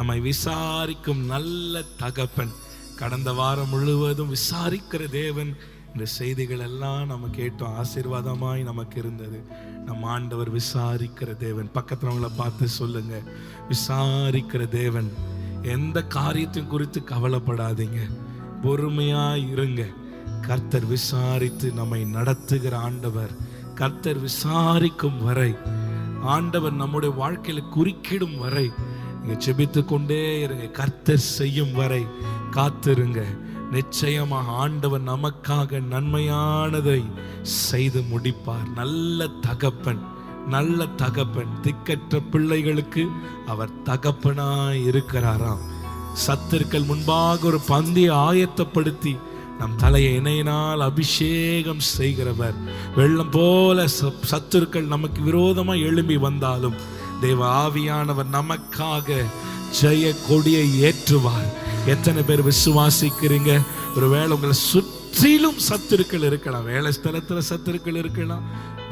நம்மை விசாரிக்கும் நல்ல தகப்பன். கடந்த வாரம் முழுவதும் விசாரிக்கிற தேவன் இந்த செய்திகள் எல்லாம் நம்ம கேட்டோம். ஆசீர்வாதமாய் நமக்கு இருந்தது. நம்ம ஆண்டவர் விசாரிக்கிற தேவன். பக்கத்துலவங்களை பார்த்து சொல்லுங்க. விசாரிக்கிற தேவன். எந்த காரியத்தையும் குறித்து கவலைப்படாதீங்க. பொறுமையா இருங்க. கர்த்தர் விசாரித்து நம்மை நடத்துகிற ஆண்டவர். கர்த்தர் விசாரிக்கும் வரை. ஆண்டவர் நம்முடைய வாழ்க்கையில குறுக்கிடும் வரை. நீங்க செபித்து கொண்டே இருங்க. கர்த்தர் செய்யும் வரை காத்திருங்க. நிச்சயமாக ஆண்டவர் நமக்காக நன்மையானதை செய்து முடிப்பார். நல்ல தகப்பன் நல்ல தகப்பன் திக்கற்ற பிள்ளைகளுக்கு அவர் தகப்பனாய் இருக்கிறாராம். சத்திற்கள் முன்பாக ஒரு பந்தியை ஆயத்தப்படுத்தி நம் தலையை இணையினால் அபிஷேகம் செய்கிறவர். வெள்ளம் போல சத்துருக்கள் நமக்கு விரோதமாக எழும்பி வந்தாலும் தேவ ஆவியானவர் நமக்காக ஜெய கொடியை ஏற்றுவார். எத்தனை பேர் விசுவாசிக்கிறீங்க? ஒருவேளை உங்களை சுற்றிலும் சத்துருக்கள் இருக்கலாம். வேலை ஸ்தலத்தில் சத்துருக்கள் இருக்கலாம்.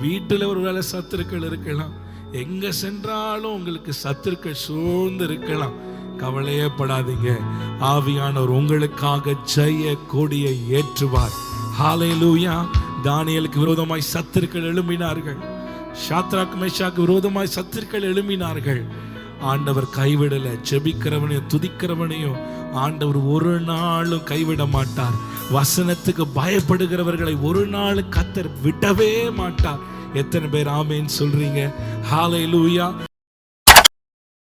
வீட்டில் ஒரு வேலை சத்துருக்கள் இருக்கலாம். எங்க சென்றாலும் உங்களுக்கு சத்துருக்கள் சூழ்ந்து இருக்கலாம். கவலையே படாதீங்க. ஆவியானவர் உங்களுக்காக ஜெய கொடியை ஏற்றுவார். ஹalleluya தானியலுக்கு விரோதமாய் சத்துருக்கள் எழும்பினார்கள். ஷாத்ராக் மேஷாக்கு விரோதமாய் சத்துருக்கள் எழும்பினார்கள். ஆண்டவர் கைவிடல ஜெபிக்கிறவனையும் துதிக்கிறவனையும் ஆண்டவர் ஒரு நாளும் கைவிட மாட்டார். வசனத்துக்கு பயப்படுகிறவர்களை ஒரு நாள் கத்தர் விடவே மாட்டார். எத்தனை பேர் ஆமேன்னு சொல்றீங்க? லூயா